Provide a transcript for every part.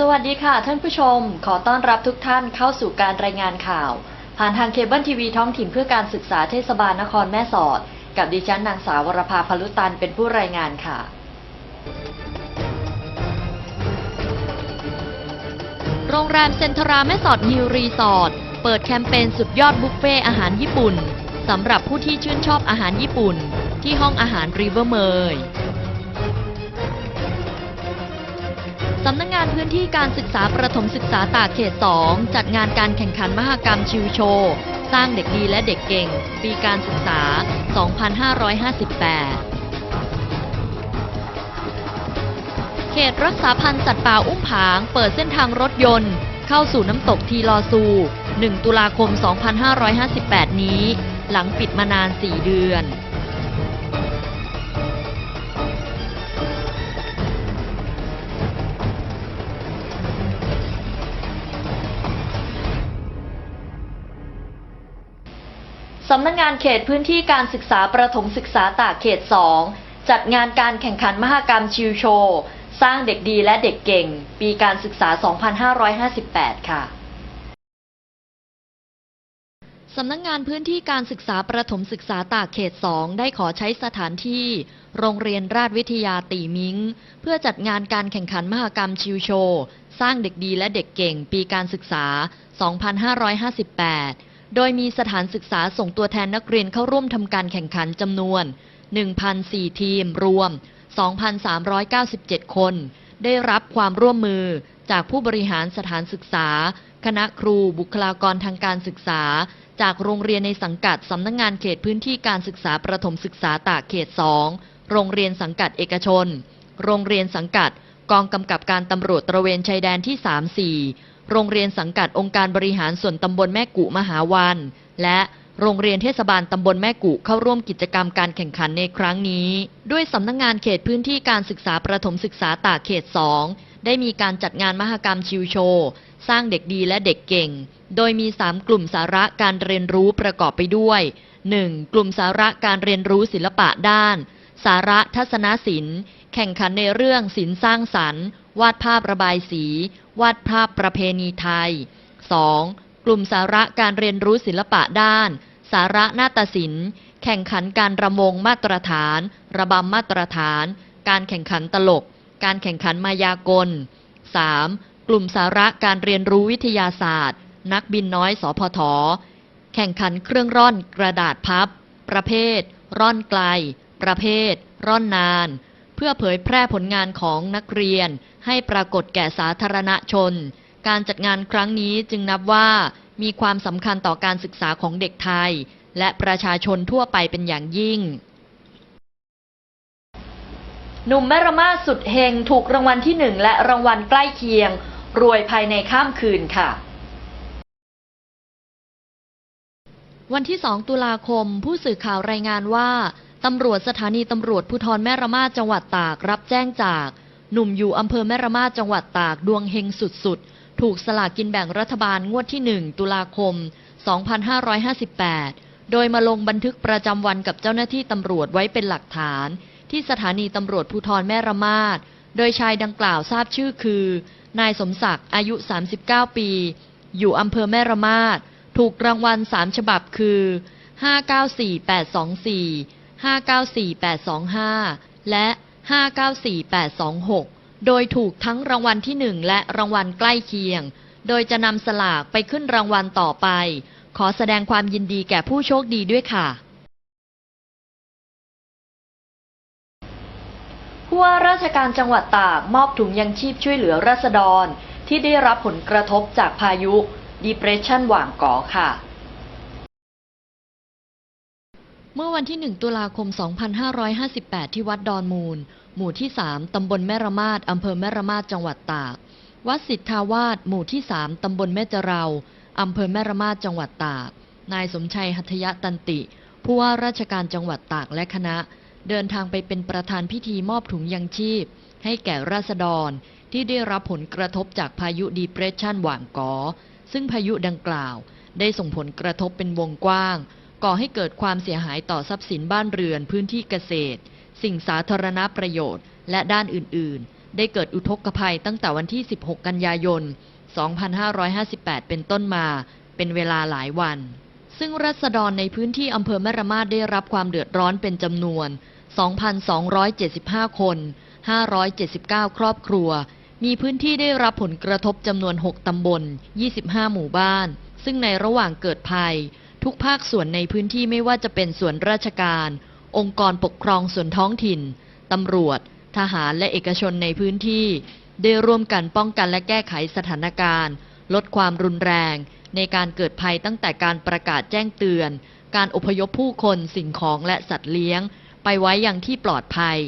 สวัสดีค่ะท่านผู้ชม ขอต้อนรับทุกท่านเข้าสู่การรายงานข่าว ผ่านทางเคเบิลทีวีท้องถิ่นเพื่อการศึกษาเทศบาลนครแม่สอด กับดิฉันนางสาววรภาพลุตันเป็นผู้รายงานค่ะโรงแรมเซ็นทราแม่สอดฮิลรีสอร์ทเปิดแคมเปญสุดยอดบุฟเฟ่อาหารญี่ปุ่นสำหรับผู้ที่ชื่นชอบอาหารญี่ปุ่น ที่ห้องอาหารริเวอร์เมย สำนักงงานพื้นที่การศึกษาประถมศึกษาตากเขต 2 จัดงานการแข่งขันมหกรรมชิวโชว์ สร้างเด็กดีและเด็กเก่ง ปีการศึกษา 2558 เขตรักษาพันธุ์สัตว์ป่าอุ้มผาง เปิดเส้นทางรถยนต์ เข้าสู่น้ำตกทีลอซู 1 ตุลาคม 2558 นี้ หลังปิดมานาน 4 เดือน สำนักงงานเขตพื้นที่การศึกษาประถมศึกษาตากเขต 2 จัดงานการแข่งขันมหกรรมชิวโชว์สร้างเด็กดีและเด็กเก่ง ปีการศึกษา 2558 ค่ะ สำนักงงานพื้นที่การศึกษาประถมศึกษาตากเขต 2 ได้ขอใช้สถานที่ โรงเรียนราชวิทยาตีมิง เพื่อจัดงานการแข่งขันมหกรรมชิวโชว์สร้างเด็กดีและเด็กเก่ง ปีการศึกษา 2558 โดยมีสถานศึกษาส่งตัวแทนนักเรียนเข้าร่วมทำการแข่งขันจำนวน 1,004 ทีมรวม 2,397 คน ได้รับความร่วมมือจากผู้บริหารสถานศึกษา คณะครูบุคลากรทางการศึกษา จากโรงเรียนในสังกัดสำนักงงานเขตพื้นที่การศึกษาประถมศึกษาตากเขต 2 โรงเรียนสังกัดเอกชน โรงเรียนสังกัด กองกำกับการตำรวจตระเวนชายแดนที่ 34 โรงเรียนสังกัดองค์การบริหารส่วนตำบลแม่กุมหาวันและโรงเรียนเทศบาลตำบลแม่กุเข้าร่วมกิจกรรมการแข่งขันในครั้งนี้ ด้วยสำนักงงานเขตพื้นที่การศึกษาประถมศึกษาตากเขต 2 ได้มีการจัดงานมหกรรมชิวโชว์สร้างเด็กดีและเด็กเก่ง โดยมี 3 กลุ่มสาระการเรียนรู้ประกอบไปด้วย 1. กลุ่มสาระการเรียนรู้ศิลปะด้าน สาระทัศนศิลป์ แข่งขันในเรื่องศิลป์สร้างสรรค์ วาดภาพระบายสี วาดภาพประเพณีไทย 2. กลุ่มสาระการเรียนรู้ศิลปะด้าน สาระนาฏศิลป์ แข่งขันการรำวงมาตรฐาน ระบำมาตรฐาน การแข่งขันตลก การแข่งขันมายากล 3. กลุ่มสาระการเรียนรู้วิทยาศาสตร์ นักบินน้อยสพท แข่งขันเครื่องร่อนกระดาษพับ ประเภท ร่อนไกล ประเภท ร่อนนาน เพื่อเผยแพร่ผลงานของนักเรียน ให้ปรากฏแก่สาธารณชน การจัดงานครั้งนี้จึงนับว่ามีความสำคัญต่อการศึกษาของเด็กไทย และประชาชนทั่วไปเป็นอย่างยิ่ง หนุ่มแม่ระมาสุดเฮงถูกรางวัลที่หนึ่งและรางวัลใกล้เคียง รวยภายในข้ามคืนค่ะวันที่ 2 ตุลาคม ผู้สื่อข่าวรายงานว่า ตำรวจสถานีตำรวจภูธรแม่ระมาดจังหวัดตากรับแจ้งจาก หนุ่มอยู่อำเภอแม่ระมาดจังหวัดตากดวงเฮงสุดๆ ถูกสลากกินแบ่งรัฐบาลงวดที่ 1 ตุลาคม 2558 โดยมาลงบันทึกประจำวันกับเจ้าหน้าที่ตำรวจไว้เป็นหลักฐาน ที่สถานีตำรวจภูธรแม่ระมาดโดยชายดังกล่าวทราบชื่อคือ นายสมศักดิ์อายุ 39 ปี อยู่อำเภอแม่ระมาดถูกรางวัล 3 ฉบับคือ 594824 594825 และ 594826 โดยถูกทั้งรางวัลที่ 1 และรางวัลใกล้เคียง โดยจะนำสลากไปขึ้นรางวัลต่อไป ขอแสดงความยินดีแก่ผู้โชคดีด้วยค่ะ ผู้ว่าราชการจังหวัดตากมอบถุงยังชีพช่วยเหลือราษฎร ที่ได้รับผลกระทบจากพายุ Depression หว่างก่อค่ะ เมื่อวันที่ 1 ตุลาคม 2558 ที่วัดดอนมูล หมู่ที่ 3 ตำบลแม่ระมาดอำเภอแม่ระมาดจังหวัดตาก วัดสิทธาวาสหมู่ที่ 3 ตำบลแม่จะเราอำเภอแม่ระมาดจังหวัดตาก นายสมชัยหัตยะตันติ ผู้ว่าราชการจังหวัดตากและคณะ เดินทางไปเป็นประธานพิธีมอบถุงยังชีพ ให้แก่ราษฎรที่ได้รับผลกระทบจากพายุดีเพรสชันหว่างกอ ซึ่งพายุดังกล่าว ได้ส่งผลกระทบเป็นวงกว้าง ก่อให้เกิดความเสียหายต่อทรัพย์สินบ้านเรือนพื้นที่เกษตร สิ่งสาธารณประโยชน์ และด้านอื่น ๆ ได้เกิดอุทกภัยตั้งแต่วันที่ 16 กันยายน 2558 เป็นต้นมา เป็นเวลาหลายวัน ซึ่งรัษฎรในพื้นที่อำเภอแม่ระมาดได้รับความเดือดร้อนเป็นจำนวน 2,275 คน 579 ครอบครัว มีพื้นที่ได้รับผลกระทบจำนวน 6 ตำบล 25 หมู่บ้าน ซึ่งในระหว่างเกิดภัย ทุกภาคส่วนในพื้นที่ไม่ว่าจะเป็นส่วนราชการ องค์กรปกครองส่วนท้องถิ่น ตำรวจ ทหารและเอกชนในพื้นที่ ได้ร่วมกันป้องกันและแก้ไขสถานการณ์ ลดความรุนแรง ในการเกิดภัยตั้งแต่การประกาศแจ้งเตือน การอพยพผู้คนสิ่งของและสัตว์เลี้ยง ไปไว้อย่างที่ปลอดภัย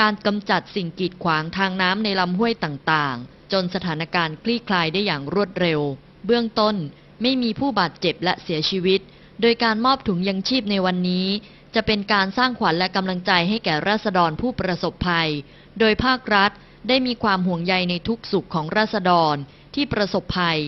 การกำจัดสิ่งกีดขวางทางน้ำในลำห้วยต่างๆ จนสถานการณ์คลี่คลายได้อย่างรวดเร็ว เบื้องต้นไม่มีผู้บาดเจ็บและเสียชีวิต โดยการมอบถุงยังชีพในวันนี้ จะเป็นการสร้างขวัญและกำลังใจให้แก่ราษฎรผู้ประสบภัย โดยภาครัฐได้มีความห่วงใยในทุกสุขของราษฎรที่ประสบภัย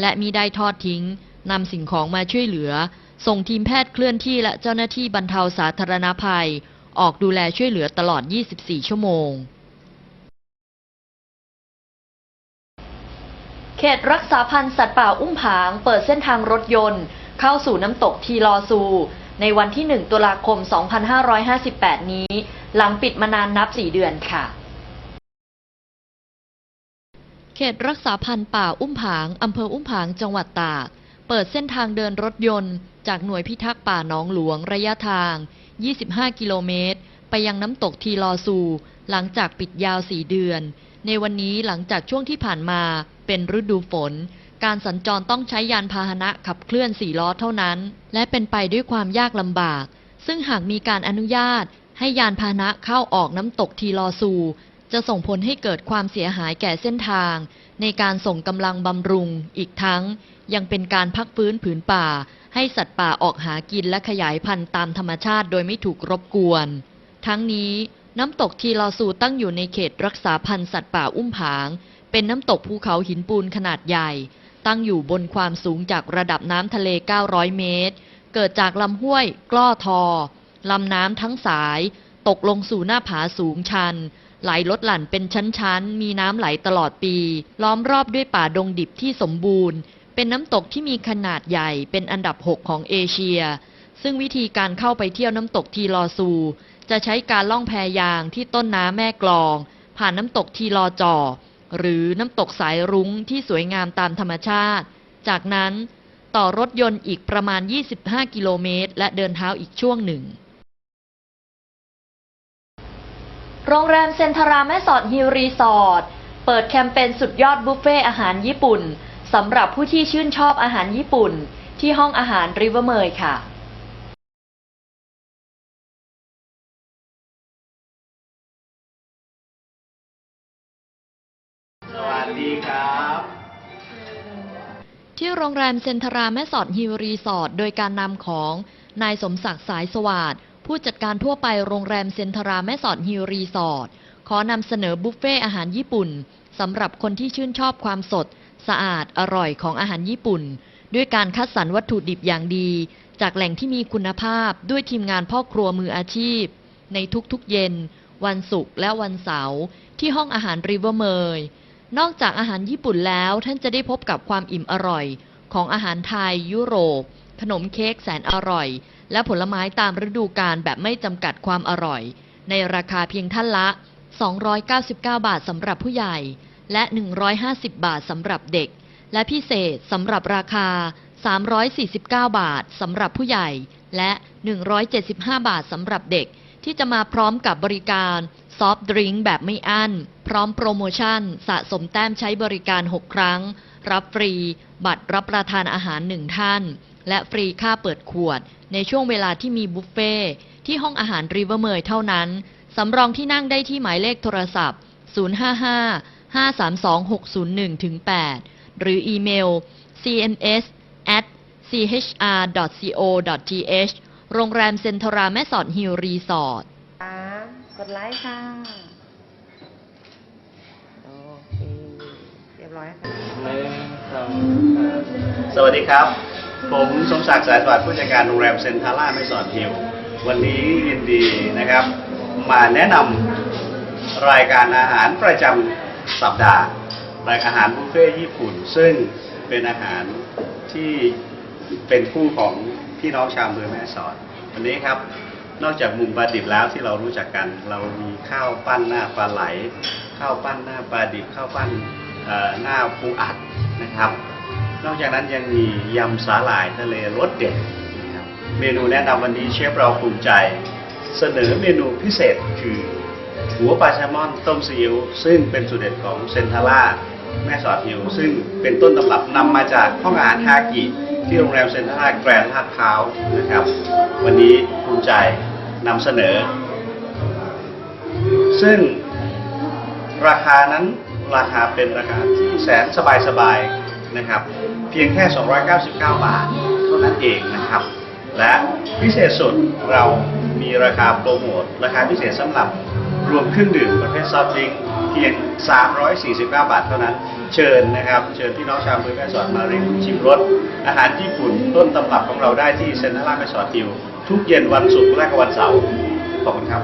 และมิได้ทอดทิ้งนำสิ่งของมาช่วยเหลือ ส่งทีมแพทย์เคลื่อนที่และเจ้าหน้าที่บรรเทาสาธารณภัย ออกดูแลช่วยเหลือตลอด 24 ชั่วโมง เขตรักษาพันธุ์สัตว์ป่าอุ้มผาง เปิดเส้นทางรถยนต์ เข้าสู่น้ำตกทีลอซู ในวันที่ 1 ตุลาคม 2558 นี้ หลังปิดมานานนับ 4 เดือนค่ะ เขตรักษาพันธุ์ป่าอุ้มผางอำเภออุ้มผางจังหวัดตาก เปิดเส้นทางเดินรถยนต์ จากหน่วยพิทักษ์ป่าหนองหลวงระยะทาง 25 กิโลเมตร ไปยังน้ำตกทีลอซู หลังจากปิดยาว 4 เดือน ในวันนี้หลังจากช่วงที่ผ่านมาเป็นฤดูฝน การสัญจรต้องใช้ยานพาหนะขับเคลื่อนสี่ล้อเท่านั้น และเป็นไปด้วยความยากลำบาก ซึ่งหากมีการอนุญาต ให้ยานพาหนะเข้าออกน้ำตกทีลอซู จะส่งผลให้เกิดความเสียหายแก่เส้นทาง ในการส่งกำลังบำรุง อีกทั้ง ยังเป็นการพักฟื้นผืนป่า ให้สัตว์ป่าออกหากินและขยายพันธุ์ตามธรรมชาติโดยไม่ถูกรบกวน ทั้งนี้น้ำตกทีลอซูตั้งอยู่ในเขตรักษาพันธุ์สัตว์ป่าอุ้มผาง เป็นน้ำตกภูเขาหินปูนขนาดใหญ่ ตั้งอยู่บนความสูงจากระดับน้ำทะเล 900 เมตร เกิดจากลำห้วย กล้อทอลำน้ำทั้งสาย ตกลงสู่หน้าผาสูงชัน ไหลลดหลั่นเป็นชั้นๆ มีน้ำไหลตลอดปี ล้อมรอบด้วยป่าดงดิบที่สมบูรณ์ เป็นน้ำตกที่มีขนาดใหญ่เป็นอันดับ 6 ของเอเชีย ซึ่งวิธีการเข้าไปเที่ยวน้ำตกทีลอซู จะใช้การล่องแพยางที่ต้นน้ำแม่กลอง ผ่านน้ำตกทีลอจอ หรือน้ำตกสายรุ้งที่สวยงามตามธรรมชาติ จากนั้นต่อรถยนต์อีกประมาณ 25 กิโลเมตร และเดินเท้าอีกช่วงหนึ่ง โรงแรมเซนทราแม่สอดฮิลรีสอร์ทเปิดแคมเปญสุดยอดบุฟเฟ่อาหารญี่ปุ่นสำหรับผู้ที่ชื่นชอบอาหารญี่ปุ่น ที่ห้องอาหารริเวอร์เมยค่ะ สดีครับ ที่โรงแรมเซนทราแม่สอดฮิลรีสอร์ทโดยการนำของนายสมศักดิ์สายสวัสดผู้จัดการทั่วไปโรงแรมเซนทราแม่สอดฮิลรีสอร์ทขอนำเสนอบุฟเฟ่อาหารญี่ปุ่นสำหรับคนที่ชื่นชอบความสด สะอาดอร่อยของอาหารญี่ปุ่น ด้วยการคัดสรรวัตถุดิบอย่างดี จากแหล่งที่มีคุณภาพด้วยทีมงานพ่อครัวมืออาชีพ ในทุกๆเย็น วันศุกร์และวันเสาร์ที่ห้องอาหารริเวอร์เมย์ นอกจากอาหารญี่ปุ่นแล้วท่านจะได้พบกับความอิ่มอร่อย ของอาหารไทยยุโรป ขนมเค้กแสนอร่อย และผลไม้ตามฤดูกาลแบบไม่จำกัดความอร่อย ในราคาเพียงท่านละ 299 บาทสำหรับผู้ใหญ่ และ 150 บาทสำหรับเด็ก และพิเศษสำหรับราคา 349 บาทสำหรับผู้ใหญ่ และ 175 บาทสำหรับเด็ก ที่จะมาพร้อมกับบริการ ซอฟต์ดริงก์แบบไม่อั้น พร้อมโปรโมชั่น สะสมแต้มใช้บริการ 6 ครั้ง รับฟรี บัตรรับประทานอาหารหนึ่งท่าน และฟรีค่าเปิดขวด ในช่วงเวลาที่มีบุฟเฟ่ที่ห้องอาหารริเวอร์เมยเท่านั้น สำรองที่นั่งได้ที่หมายเลขโทรศัพท์ 055-532601-8 หรืออีเมล cns at chr.co.th โรงแรมเซ็นทราแม่สอดฮิลรีสอร์ท กดไลค์ค่ะ โอเค เรียบร้อยค่ะ หนึ่งสองสามสวัสดีครับ ผมสมศักดิ์สายสวัสดิ์ผู้จัดการโรงแรมเซ็นทาร่าไม่สอดฮิลวันนี้ยินดีนะครับ มาแนะนำรายการอาหารประจำสัปดาห์ รายการอาหารบุฟเฟ่ต์ญี่ปุ่น ซึ่งเป็นอาหารที่เป็นคู่ของพี่น้องชาวอำเมืองแม่สอดวันนี้ครับ นอกจากมุมปลาดิบแล้วที่เรารู้จักกัน เรามีข้าวปั้นหน้าปลาไหล ข้าวปั้นหน้าปลาดิบ ข้าวปั้นหน้าปูอัดนะครับ นอกจากนั้นยังมียำสาหร่ายทะเลรสเด็ดนะครับเมนูแนะนำวันนี้เชฟเราภูมิใจ เสนอเมนูพิเศษคือหัวปลาแซลมอนต้มซีอิ๊วซึ่งเป็นสูตรเด็ดของเซนทาร่าแม่สอดฮิว ซึ่งเป็นต้นตำรับนำมาจากห้องอาหารคากิที่โรงแรมเซนทาร่าแกรนด์ลาดพร้าวนะครับ วันนี้ภูมิใจ นำเสนอ ซึ่งราคานั้นราคาเป็นราคาที่แสนสบายๆนะครับ เพียงแค่ 299 บาท เท่านั้นเองนะครับ และพิเศษสุดเรามีราคาโปรโมทราคาพิเศษสำหรับรวมเครื่องดื่มประเภทซอฟต์ดริงก์เพียง 349 บาทเท่านั้น เชิญนะครับ เชิญพี่น้องชาวเมืองแม่สอดมาริมชิมรสอาหารญี่ปุ่นต้นตำรับของเราได้ที่เซ็นทรัลลาดแม่สอดฮิว ทุกเย็นวันศุกร์และวันเสาร์ขอบคุณครับ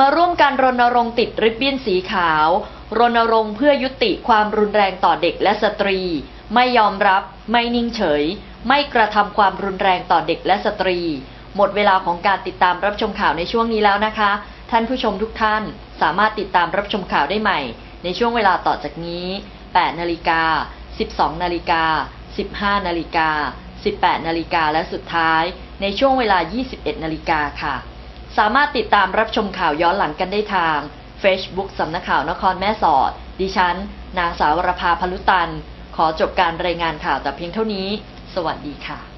มาร่วมกันรณรงค์ติดริบบิ้นสีขาว รณรงค์เพื่อยุติความรุนแรงต่อเด็กและสตรี ไม่ยอมรับ ไม่นิ่งเฉย ไม่กระทำความรุนแรงต่อเด็กและสตรี หมดเวลาของการติดตามรับชมข่าวในช่วงนี้แล้วนะคะ ท่านผู้ชมทุกท่านสามารถติดตามรับชมข่าวได้ใหม่ ในช่วงเวลาต่อจากนี้ 8 นาฬิกา 12 นาฬิกา 15 นาฬิกา 18 นาฬิกาและสุดท้ายในช่วงเวลา 21 นาฬิกาค่ะ สามารถติดตามรับชมข่าวย้อนหลังกันได้ทาง Facebook สำนักข่าวนครแม่สอด ดิฉัน นางสาวรภาพลุตัน ขอจบการรายงานข่าวแต่เพียงเท่านี้ สวัสดีค่ะ